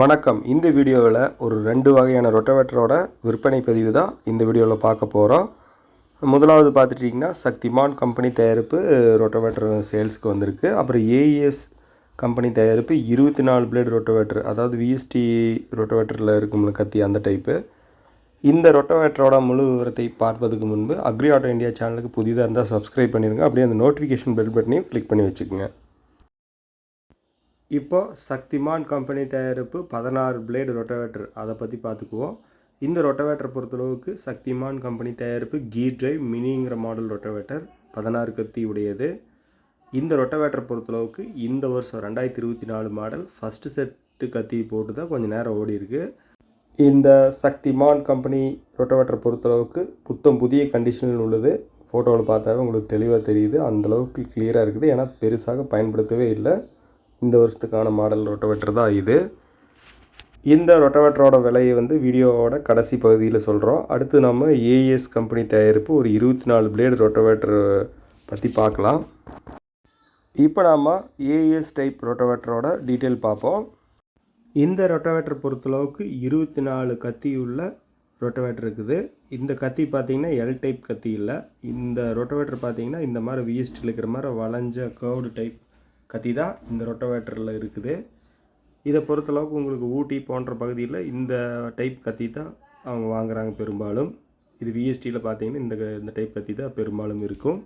வணக்கம். இந்த வீடியோவில் ஒரு ரெண்டு வகையான ரொட்டவேட்டரோட விற்பனை பதிவு தான் இந்த வீடியோவில் பார்க்க போகிறோம் முதலாவது பார்த்துட்டிங்கன்னா சக்திமான் கம்பெனி தயாரிப்பு ரொட்டவேட்டர் சேல்ஸுக்கு வந்திருக்கு. அப்புறம் ஏஇஎஸ் கம்பெனி தயாரிப்பு இருபத்தி நாலு பிளேட் ரொட்டவேட்டர் அதாவது விஎஸ்டி ரொட்டவேட்டரில் இருக்கும்ல கத்தி அந்த டைப்பு. இந்த ரொட்டவேட்டரோட முழு விவரத்தை பார்ப்பதுக்கு முன்பு அக்ரி ஆட்டோ இந்தியா சேனலுக்கு புதிதாக இருந்தால் சப்ஸ்கிரைப் பண்ணிடுங்க. அப்படியே அந்த நோட்டிஃபிகேஷன் பெல் பட்டனையும் கிளிக் பண்ணி வச்சுக்கோங்க. இப்போது சக்திமான் கம்பெனி தயாரிப்பு பதினாறு பிளேடு ரொட்டவேட்டர் அதை பற்றி பார்த்துக்குவோம். இந்த ரொட்டவேட்டர் பொறுத்தளவுக்கு சக்திமான் கம்பெனி தயாரிப்பு கீர் டிரைவ் மினிங்கிற மாடல் ரொட்டவேட்டர் பதினாறு கத்தி உடையது. இந்த ரொட்டவேட்டர் பொறுத்தளவுக்கு இந்த வருஷம் ரெண்டாயிரத்தி இருபத்தி நாலு மாடல் ஃபஸ்ட்டு செட்டு கத்தி போட்டு தான் கொஞ்சம் நேரம் ஓடி இருக்கு. இந்த சக்திமான் கம்பெனி ரொட்டவேட்டர் பொறுத்தளவுக்கு புத்தம் புதிய கண்டிஷனில் உள்ளது. ஃபோட்டோவில் பார்த்தாவே உங்களுக்கு தெளிவாக தெரியுது. அந்தளவுக்கு கிளியராக இருக்குது. ஏன்னா பெருசாக பயன்படுத்தவே இல்லை. இந்த வருஷத்துக்கான மாடல் ரொட்டவேட்டர் தான் இது. இந்த ரொட்டவேட்டரோட விலையை வந்து வீடியோவோட கடைசி பகுதியில் சொல்கிறோம் அடுத்து நம்ம ஏஎஸ் கம்பெனி தயாரிப்பு ஒரு இருபத்தி நாலு பிளேடு ரொட்டவேட்டர் பற்றி பார்க்கலாம். இப்போ நாம் ஏஎஸ் டைப் ரொட்டவேட்டரோட டீட்டெயில் பார்ப்போம். இந்த ரொட்டவேட்டர் பொறுத்தளவுக்கு இருபத்தி நாலு கத்தி உள்ள ரொட்டவேட்டர் இருக்குது. இந்த கத்தி பார்த்தீங்கன்னா எல் டைப் கத்தி இல்லை. இந்த ரொட்டவேட்டர் பார்த்திங்கன்னா இந்த மாதிரி விஎஸ்டியில் இருக்கிற மாதிரி வளைஞ்ச கர்வ்டு டைப் கத்தி தான் இந்த ரொட்டவேட்டரில் இருக்குது. இதை பொறுத்தளவுக்கு உங்களுக்கு ஊட்டி போன்ற பகுதியில் இந்த டைப் கத்தி தான் அவங்க வாங்குறாங்க பெரும்பாலும். இது விஎஸ்டியில் பார்த்தீங்கன்னா இந்த இந்த டைப் கத்தி தான் பெரும்பாலும் இருக்கும்.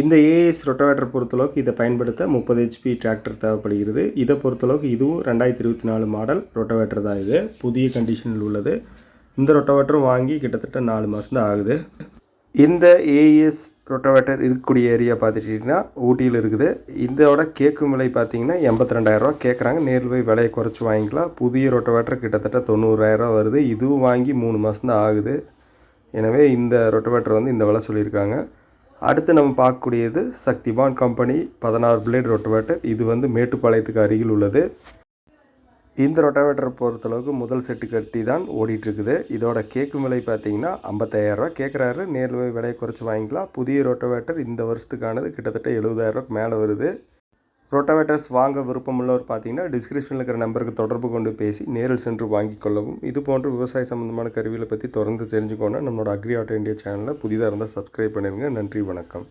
இந்த ஏஎஸ் ரொட்டவேட்டர் பொறுத்தளவுக்கு இதை பயன்படுத்த முப்பது ஹெச்பி டிராக்டர் தேவைப்படுகிறது. இதை பொறுத்தளவுக்கு இதுவும் ரெண்டாயிரத்தி இருபத்தி நாலு மாடல் ரொட்டவேட்டர் தான் இது. புதிய கண்டிஷனில் உள்ளது. இந்த ரொட்டவேட்டரும் வாங்கி கிட்டத்தட்ட நாலு மாதம் தான் ஆகுது. இந்த ஏஎஸ் ரொட்டவேட்டர் இருக்கக்கூடிய ஏரியா பார்த்துட்டிங்கன்னா ஊட்டியில் இருக்குது. இதோட கேட்கும் விலை பார்த்தீங்கன்னா எண்பத்தி ரெண்டாயிரரூவா கேட்குறாங்க நேரில் போய் விலையை குறைச்சி வாங்கிக்கலாம். புதிய ரொட்டவேட்டர் கிட்டத்தட்ட தொண்ணூறாயிரரூவா வருது. இதுவும் வாங்கி மூணு மாதம் தான் ஆகுது. எனவே இந்த ரொட்டவேட்டர் வந்து இந்த விலை சொல்லியிருக்காங்க. அடுத்து நம்ம பார்க்கக்கூடியது சக்திவான் கம்பெனி பதினாறு பிளேட் ரொட்டவேட்டர் இது வந்து மேட்டுப்பாளையத்துக்கு அருகில் உள்ளது. இந்த ரொட்டாவேட்டரை பொறுத்தளவுக்கு முதல் செட்டு கட்டி தான் ஓடிட்டுருக்குது. இதோட கேட்கும் விலை பார்த்தீங்கன்னா ஐம்பத்தாயிரரூவா கேட்குறாரு நேரில் போய் விலையை குறைச்சி வாங்கிக்கலாம். புதிய ரொட்டாவேட்டர் இந்த வருஷத்துக்கானது கிட்டத்தட்ட எழுபதாயிரரூவாக்கு மேலே வருது. ரொட்டாவேட்டர்ஸ் வாங்க விருப்பமுள்ளவர் பார்த்தீங்கன்னா டிஸ்கிரிப்ஷனில் இருக்கிற நம்பருக்கு தொடர்பு கொண்டு பேசி நேரில் சென்று வாங்கிக் கொள்ளவும். இது போன்ற விவசாய சம்மந்தமான கருவிகளை பற்றி தொடர்ந்து தெரிஞ்சுக்கோன்னா நம்மளோட அக்ரி ஆட்டோ இந்தியா சேனலில் புதிதாக இருந்தால் சப்ஸ்கிரைப் பண்ணிடுங்க நன்றி வணக்கம்.